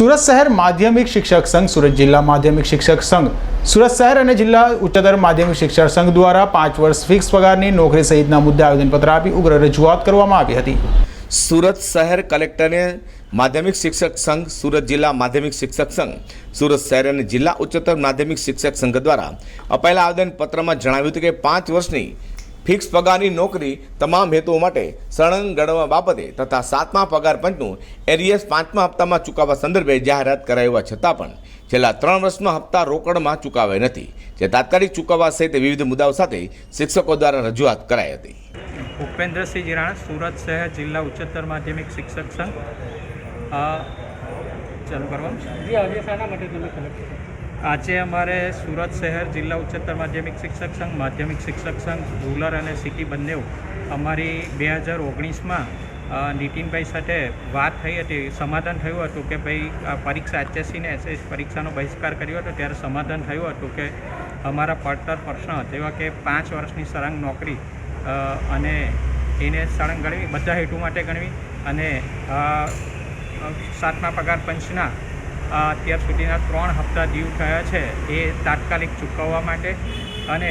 સુરત શહેર માધ્યમિક શિક્ષક સંઘ, સુરત જિલ્લા માધ્યમિક શિક્ષક સંઘ. સુરત શહેર અને જિલ્લા ઉચ્ચતર માધ્યમિક શિક્ષક સંઘ દ્વારા પાંચ વર્ષ ફિક્સ પગારની નોકરી સહિતના મુદ્દે આવેદનપત્ર આપી ઉગ્ર રજૂઆત કરવામાં આવી હતી. સુરત શહેર કલેક્ટરને માધ્યમિક શિક્ષક સંઘ, સુરત જિલ્લા માધ્યમિક શિક્ષક સંઘ, સુરત શહેર અને જિલ્લા ઉચ્ચતર માધ્યમિક શિક્ષક સંઘ દ્વારા અપાયેલા આવેદનપત્રમાં જણાવ્યું હતું કે પાંચ વર્ષની ફિક્સ પગારની નોકરી તમામ હેતુઓ માટે સળંગ ગણવા બાબતે તથા સાતમા પગાર પંચનું એરિયસ પાંચમા હપ્તામાં ચૂકવવા સંદર્ભે જાહેરાત કરાઈ છતાં પણ છેલ્લા ત્રણ વર્ષમાં હપ્તા રોકડમાં ચૂકવાયા નથી. જે તાત્કાલિક ચૂકવવા સહિત વિવિધ મુદ્દાઓ સાથે શિક્ષકો દ્વારા રજૂઆત કરાઈ હતી. ભૂપેન્દ્રસિંહ જીરાણા સુરત શહેર જિલ્લા ઉચ્ચતર માધ્યમિક શિક્ષક સંઘ. ચાલુ કરવાનું આજે અમારે સુરત શહેર જિલ્લા ઉચ્ચતર માધ્યમિક શિક્ષક સંઘ, માધ્યમિક શિક્ષક સંઘ, રૂરલ અને સિટી બંને અમારી બે હજાર ઓગણીસમાં નીતિનભાઈ સાથે વાત થઈ હતી, સમાધાન થયું હતું કે ભાઈ, આ પરીક્ષા એચએસસીને એસએસ પરીક્ષાનો બહિષ્કાર કર્યો હતો, ત્યારે સમાધાન થયું હતું કે અમારા પડતર પ્રશ્ન જેવા કે પાંચ વર્ષની સળંગ નોકરી અને એને સળંગ ગણવી, બધા હેતુ માટે ગણવી અને સાતમા પગાર પંચના અત્યાર સુધીના ત્રણ હપ્તા ડ્યુ થયા છે. એ તાત્કાલિક ચૂકવવા માટે અને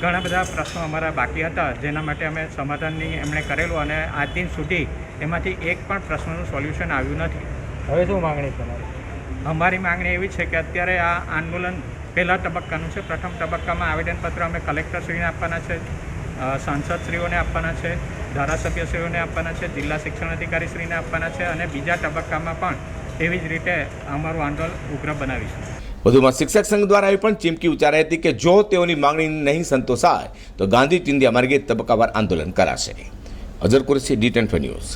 ઘણા બધા પ્રશ્નો અમારા બાકી હતા જેના માટે અમે સમાધાનની એમણે કરેલું અને આજ દિન સુધી એમાંથી એક પણ પ્રશ્નનું સોલ્યુશન આવ્યું નથી. હવે શું માંગણી તમારી? અમારી માંગણી એવી છે કે અત્યારે આ આંદોલન પહેલા તબક્કાનું છે. પ્રથમ તબક્કામાં આવેદનપત્ર અમે કલેક્ટરશ્રીને આપવાના છે સાંસદશ્રીઓને આપવાના છે ધારાસભ્યશ્રીઓને આપવાના છે જિલ્લા શિક્ષણ અધિકારીશ્રીને આપવાના છે અને બીજા તબક્કામાં પણ એવી જ રીતે અમારું આંદોલન ઉગ્ર બનાવીશું. વધુમાં શિક્ષક સંઘ દ્વારા એવી પણ ચીમકી ઉચ્ચારાઈ હતી કે જો તેઓની માંગણી નહીં સંતોષાય, તો ગાંધી ચિંધ્યા માર્ગે તબક્કાવાર આંદોલન કરાશે. Azhar Qureshi D ten news